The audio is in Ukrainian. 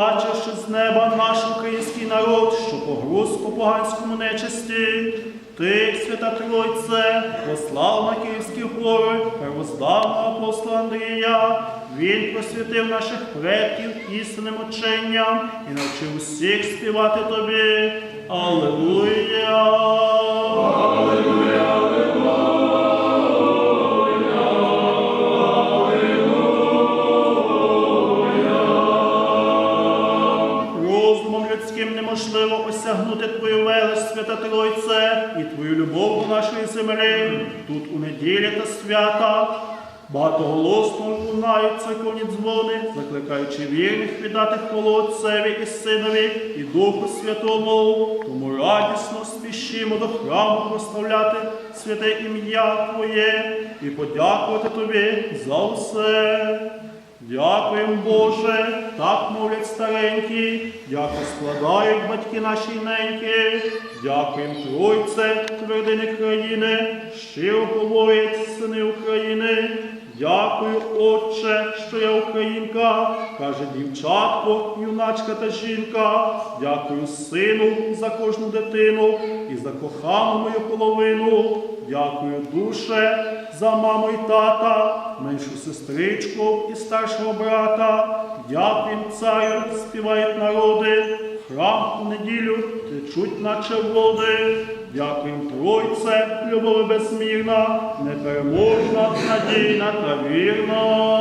Бачивши з неба наш український народ, що погруз по поганському нечисті, ти, свята Тройце, послав на Київські гори первоздавного апостола Андрія. Він просвітив наших предків істинним ученням і навчив усіх співати тобі. Аллилуйя! Людським неможливо осягнути Твою велич, свята Тройце, і Твою любов до нашої землі, тут у неділі та свята. Багатоголосно лунають церковні дзвони, закликаючи вірних віддати хвалу Отцеві і Синові і Духу Святому. Тому радісно спішимо до храму прославляти святе ім'я Твоє і подякувати Тобі за все. Дякуємо, Боже, так мовлять старенькі, дяку складають батьки наші неньки. Дякуємо Тройце, твердині країни, щиро говорять сини України. Дякую, Отче, що я українка, каже дівчатко, юначка та жінка. Дякую сину за кожну дитину і за кохану мою половину. Дякую, душе, за маму і тата, меншу сестричку і старшого брата. Дякуємо царю, співають народи, неділю течуть, наче води. Дякуємо Тройце, любов безсмірна, непереможна, надійна та вірна.